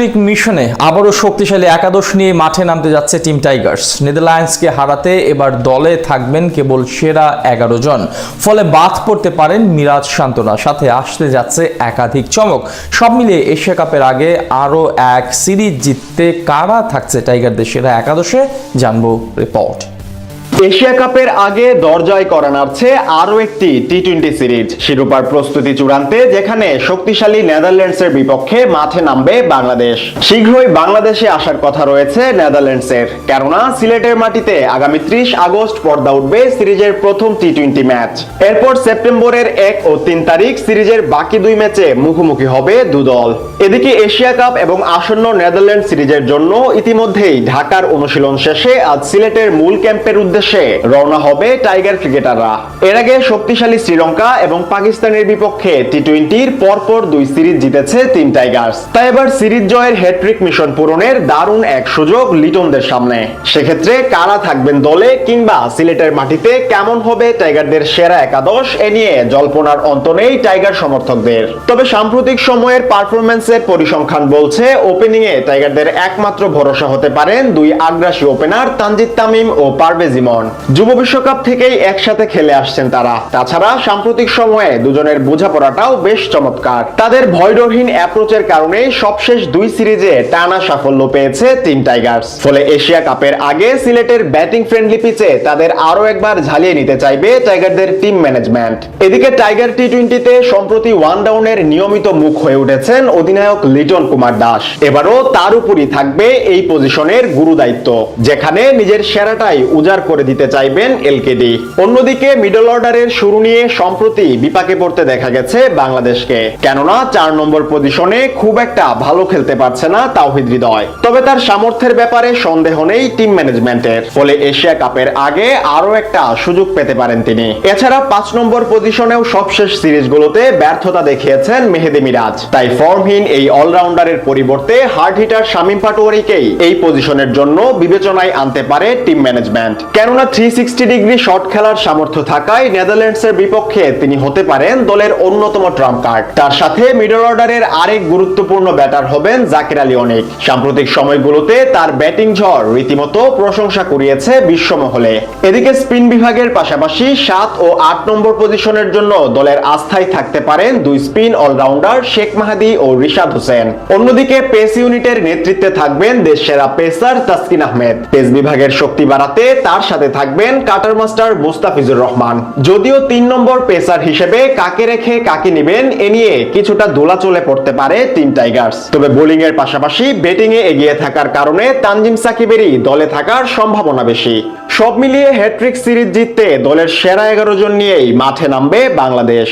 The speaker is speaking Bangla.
হ্যাট্রিক মিশনে আবারও শক্তিশালী একাদশ নিয়ে মাঠে নামতে যাচ্ছে টিম টাইগার্স। নেদারল্যান্ডসকে হারাতে এবার দলে থাকবেন কেবল সেরা এগারো জন। ফলে বাদ পড়তে পারেন মিরাজ সান্ত্বনা। সাথে আসতে যাচ্ছে একাধিক চমক। সব মিলিয়ে এশিয়া কাপের আগে আরও এক সিরিজ জিততে কারা থাকছে টাইগারদের সেরা একাদশে জানব রিপোর্ট। এশিয়া কাপের আগে দরজায় করা নাড়ছে আরও একটি টি টোয়েন্টি সিরিজ। শিরোপার প্রস্তুতি চূড়ান্তে, যেখানে শক্তিশালী নেদারল্যান্ডসের বিপক্ষে মাঠে নামবে বাংলাদেশ। শীঘ্রই বাংলাদেশে আসার কথা রয়েছে নেদারল্যান্ডসের। কেননা, সিলেটের মাটিতে আগামী ত্রিশ আগস্ট পর্দা উঠবে সিরিজের প্রথম টি টোয়েন্টি ম্যাচ। এরপর সেপ্টেম্বরের এক ও তিন তারিখ সিরিজের বাকি দুই ম্যাচে মুখোমুখি হবে দুদল। এদিকে এশিয়া কাপ এবং আসন্ন নেদারল্যান্ড সিরিজের জন্য ইতিমধ্যেই ঢাকার অনুশীলন শেষে আজ সিলেটের মূল ক্যাম্পের উদ্দেশ্যে রওনা হবে টাইগার ক্রিকেটাররা। এর আগে শক্তিশালী শ্রীলঙ্কা এবং পাকিস্তানের বিপক্ষে টি টোয়েন্টির পরপর দুই সিরিজ জিতেছে তিন টাইগার্স। তাই এবার সিরিজ জয়ের হ্যাট্রিক মিশন পূরণের দারুণ এক সুযোগ লিটনদের সামনে। সেক্ষেত্রে কারা থাকবেন দলে কিংবা সিলেটের মাটিতে কেমন হবে টাইগারদের সেরা একাদশ, এ নিয়ে জল্পনার অন্ত নেই টাইগার সমর্থকদের। তবে সাম্প্রতিক সময়ের পারফরমেন্সের পরিসংখ্যান বলছে ওপেনিং এ টাইগারদের একমাত্র ভরসা হতে পারেন দুই আগ্রাসী ওপেনার তানজিদ তামিম ও পারভেজ ইমন। যুব বিশ্বকাপ থেকেই একসাথে খেলে আসছেন তারা। তাছাড়া সাম্প্রতিক সময়ে দুজনের বোঝাপড়াটাও বেশ চমৎকার। তাদের ভয়ডরহীন অ্যাপ্রোচের কারণে সবশেষ দুই সিরিজে টানা সাফল্য পেয়েছে টিম টাইগার্স। ফলে এশিয়া কাপের আগে সিলেটের ব্যাটিং ফ্রেন্ডলি পিচে তাদের আরও একবার ঝালিয়ে নিতে চাইবে টাইগারদের টিম ম্যানেজমেন্ট এদিকে টাইগার টি টোয়েন্টিতে সম্প্রতি ওয়ান ডাউনের নিয়মিত মুখ হয়ে উঠেছেন অধিনায়ক লিটন কুমার দাস। এবারও তার উপরই থাকবে এই পজিশনের গুরু দায়িত্ব যেখানে নিজের সেরাটাই উজাড় করে দিতে চাইবেন এলকেডি। অন্যদিকে মিডল অর্ডারের শুরু নিয়ে সম্প্রতি বিপাকে পড়তে দেখা গেছে বাংলাদেশকে। কেননা চার নম্বর পজিশনে খুব একটা ভালো খেলতে পারছে না তাওহিদ হৃদয়। তবে তার সামর্থ্যের ব্যাপারে সন্দেহ নেই টিম ম্যানেজমেন্টের ফলে এশিয়া কাপের আগে আরও একটা সুযোগ পেতে পারেন তিনি। এছাড়া পাঁচ নম্বর পজিশনেও সবশেষ সিরিজগুলোতে ব্যর্থতা দেখিয়েছেন মেহেদি মিরাজ। তাই ফর্মহীন এই অলরাউন্ডারের পরিবর্তে হার্ড হিটার শামীম পাটোয়ারিকেই এই পজিশনের জন্য বিবেচনায় আনতে পারে টিম ম্যানেজমেন্ট কেননা থ্রি সিক্সটি ডিগ্রি শট খেলার সামর্থ্য থাকায় নেদারল্যান্ডসের বিপক্ষে তিনি হতে পারেন দলের অন্যতম ট্রাম্প কার্ড। তার সাথে মিডল অর্ডারের আরেক গুরুত্বপূর্ণ ব্যাটার হবেন জাকির আলী অনেক। সাম্প্রতিক সময়গুলোতে তার ব্যাটিং ঝড় রীতিমতো প্রশংসা কুড়িয়েছে বিশ্বমহলে। এদিকে স্পিন বিভাগের পাশাপাশি সাত ও আট নম্বর পজিশনের জন্য দলের আস্থায় থাকতে পারেন দুই স্পিন অলরাউন্ডার শেখ মাহাদি ও রিশাদ হোসেন। অন্যদিকে পেস ইউনিটের নেতৃত্বে থাকবেন দেশ সেরা পেসার তাসকিন আহমেদ। পেস বিভাগের শক্তি বাড়াতে তার সাথে থাকবেন কাটার মাস্টার মুস্তাফিজুর রহমান। যদিও তিন নম্বর পেসার হিসেবে কাকে রেখে কাকে নেবেন, এ নিয়ে কিছুটা দোলাচলে পড়তে পারে তিন টাইগার্স। তবে বোলিং এর পাশাপাশি ব্যাটিং এ এগিয়ে থাকার কারণে তানজিম সাকিবেরই দলে থাকার সম্ভাবনা বেশি। সব মিলিয়ে হ্যাট্রিক সিরিজ জিততে দলের সেরা এগারো জন নিয়েই মাঠে নামবে বাংলাদেশ।